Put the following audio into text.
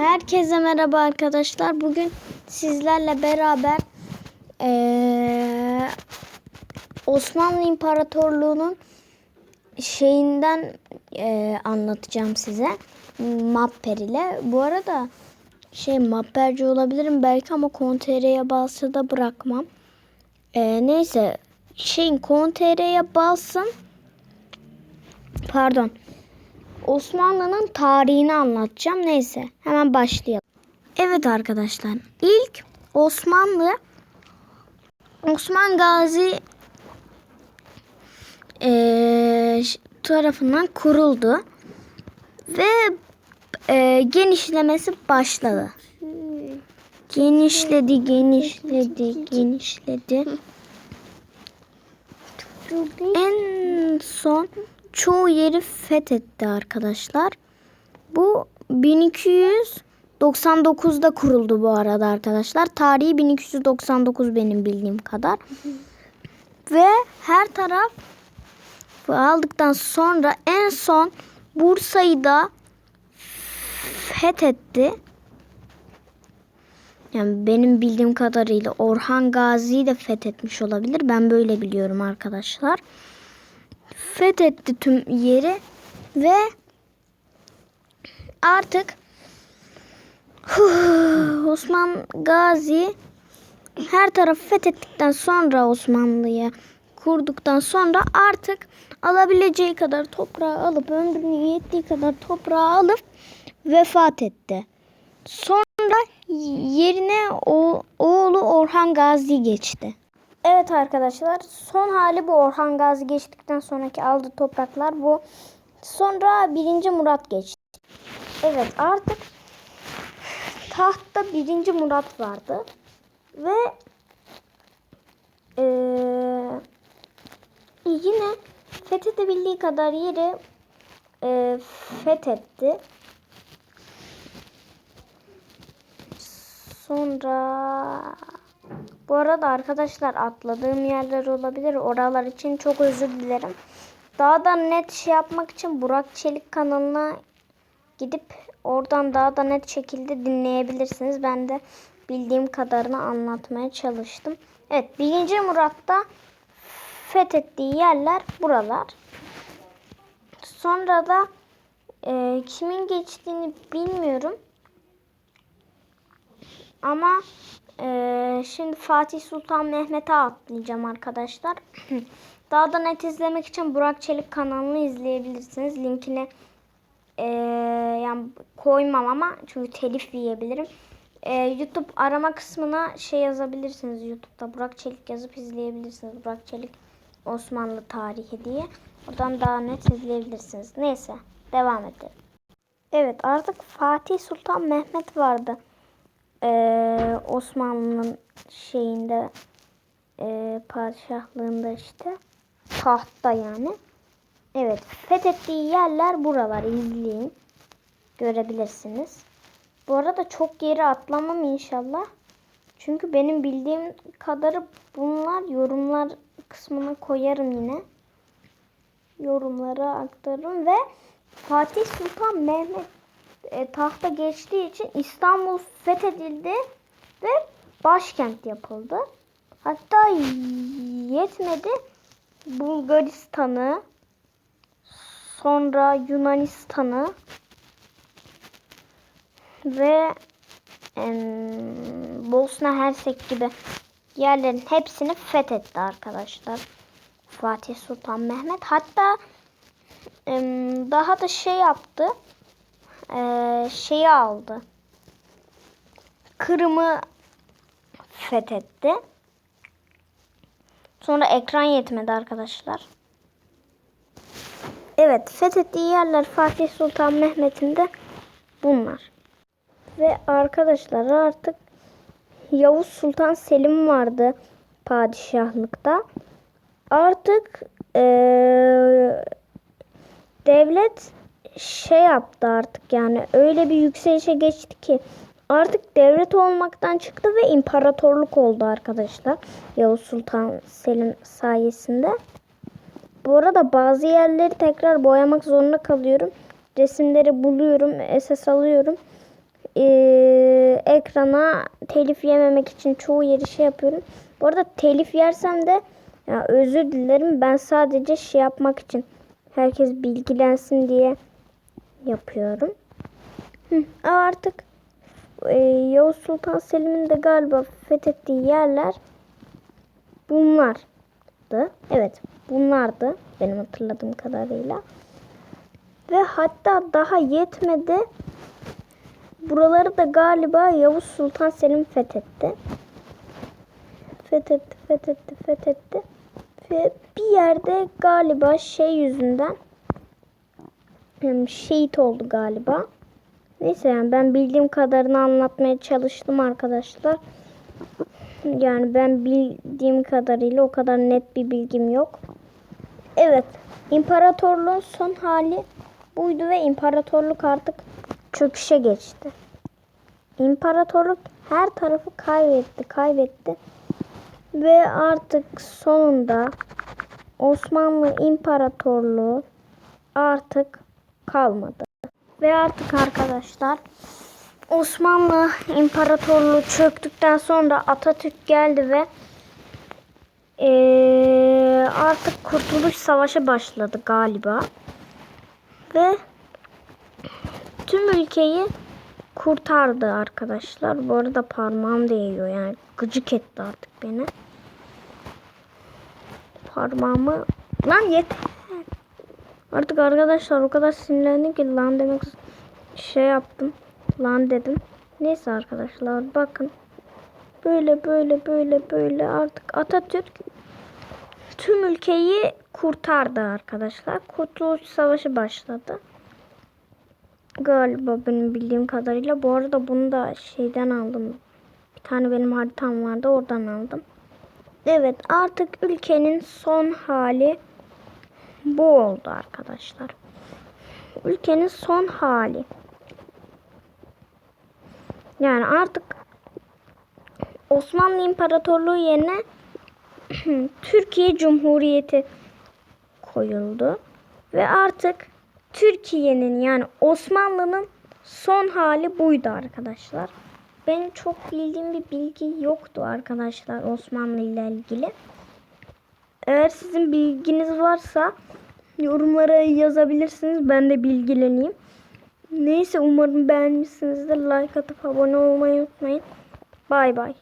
Herkese merhaba arkadaşlar. Bugün sizlerle beraber eee, Osmanlı İmparatorluğu'nun şeyinden eee, anlatacağım size. Mapper ile. Bu arada şey mapperci olabilirim belki ama kontr'ye balsa da bırakmam. Eee, neyse şeyin kontr'ye balsın. Pardon. Osmanlı'nın tarihini anlatacağım. Neyse hemen başlayalım. Evet arkadaşlar ilk Osmanlı Osman Gazi ş- tarafından kuruldu ve eee, genişlemesi başladı. Genişledi, genişledi, genişledi. En son çoğu yeri fethetti arkadaşlar. Bu 1299'da kuruldu bu arada arkadaşlar. Tarihi 1299 benim bildiğim kadar. Ve her taraf aldıktan sonra en son Bursa'yı da fethetti. Yani benim bildiğim kadarıyla Orhan Gazi'yi de fethetmiş olabilir. Ben böyle biliyorum arkadaşlar. Fethetti tüm yeri ve artık Osman Gazi her tarafı fethettikten sonra Osmanlı'ya kurduktan sonra artık alabileceği kadar toprağı alıp ömrünün yettiği kadar toprağı alıp vefat etti. Sonra yerine o, oğlu Orhan Gazi geçti. Evet arkadaşlar son hali bu Orhan Gazi geçtikten sonraki aldığı topraklar bu. Sonra 1. Murat geçti. Evet artık tahtta 1. Murat vardı. Ve eee, yine fethedebildiği kadar yeri eee, fethetti. Sonra bu arada arkadaşlar atladığım yerler olabilir. Oralar için çok özür dilerim. Daha da net şey yapmak için Burak Çelik kanalına gidip oradan daha da net şekilde dinleyebilirsiniz. Ben de bildiğim kadarını anlatmaya çalıştım. Evet 1. Murat'ta fethettiği yerler buralar. Sonra da e, kimin geçtiğini bilmiyorum. Ama eee, şimdi Fatih Sultan Mehmet'e atlayacağım arkadaşlar. Daha da net izlemek için Burak Çelik kanalını izleyebilirsiniz. Linkini eee, yani koymam ama çünkü telif yiyebilirim. Eee, YouTube arama kısmına şey yazabilirsiniz. YouTube'da Burak Çelik yazıp izleyebilirsiniz. Burak Çelik Osmanlı tarihi diye. Oradan daha net izleyebilirsiniz. Neyse devam edelim. Evet artık Fatih Sultan Mehmet vardı. Ee, Osmanlı'nın şeyinde e, padişahlığında işte tahtta yani. Evet fethettiği yerler buralar izleyin. Görebilirsiniz. Bu arada çok geri atlamam inşallah. Çünkü benim bildiğim kadarı bunlar yorumlar kısmına koyarım yine. Yorumlara aktarırım ve Fatih Sultan Mehmet e, tahta geçtiği için İstanbul fethedildi ve başkent yapıldı. Hatta yetmedi Bulgaristan'ı sonra Yunanistan'ı ve em, Bosna Hersek gibi yerlerin hepsini fethetti arkadaşlar. Fatih Sultan Mehmet hatta em, daha da şey yaptı eee, şeyi aldı. Kırım'ı fethetti. Sonra ekran yetmedi arkadaşlar. Evet fethettiği yerler Fatih Sultan Mehmet'in de bunlar. Ve arkadaşlar artık Yavuz Sultan Selim vardı padişahlıkta. Artık eee, devlet şey yaptı artık yani öyle bir yükselişe geçti ki artık devlet olmaktan çıktı ve imparatorluk oldu arkadaşlar. Yavuz Sultan Selim sayesinde. Bu arada bazı yerleri tekrar boyamak zorunda kalıyorum. Resimleri buluyorum, SS alıyorum. Ee, ekrana telif yememek için çoğu yeri şey yapıyorum. Bu arada telif yersem de ya özür dilerim. Ben sadece şey yapmak için herkes bilgilensin diye yapıyorum. Hı, artık e, Yavuz Sultan Selim'in de galiba fethettiği yerler bunlardı. Evet bunlardı benim hatırladığım kadarıyla. Ve hatta daha yetmedi. Buraları da galiba Yavuz Sultan Selim fethetti. Fethetti, fethetti, fethetti. Ve bir yerde galiba şey yüzünden şehit oldu galiba. Neyse yani ben bildiğim kadarını anlatmaya çalıştım arkadaşlar. Yani ben bildiğim kadarıyla o kadar net bir bilgim yok. Evet, imparatorluğun son hali buydu ve imparatorluk artık çöküşe geçti. İmparatorluk her tarafı kaybetti, kaybetti. Ve artık sonunda Osmanlı İmparatorluğu artık kalmadı. Ve artık arkadaşlar Osmanlı İmparatorluğu çöktükten sonra Atatürk geldi ve eee, artık Kurtuluş Savaşı başladı galiba. Ve tüm ülkeyi kurtardı arkadaşlar. Bu arada parmağım değiyor yani gıcık etti artık beni. Parmağımı lan yeter. Artık arkadaşlar o kadar sinirlendim ki lan demek şey yaptım. Lan dedim. Neyse arkadaşlar bakın. Böyle böyle böyle böyle artık Atatürk tüm ülkeyi kurtardı arkadaşlar. Kurtuluş Savaşı başladı. Galiba benim bildiğim kadarıyla. Bu arada bunu da şeyden aldım. Bir tane benim haritam vardı oradan aldım. Evet artık ülkenin son hali bu oldu arkadaşlar. Ülkenin son hali. Yani artık Osmanlı İmparatorluğu yerine Türkiye Cumhuriyeti koyuldu. Ve artık Türkiye'nin yani Osmanlı'nın son hali buydu arkadaşlar. Benim çok bildiğim bir bilgi yoktu arkadaşlar Osmanlı ile ilgili. Eğer sizin bilginiz varsa yorumlara yazabilirsiniz. Ben de bilgileneyim. Neyse umarım beğenmişsinizdir. Like atıp abone olmayı unutmayın. Bay bay.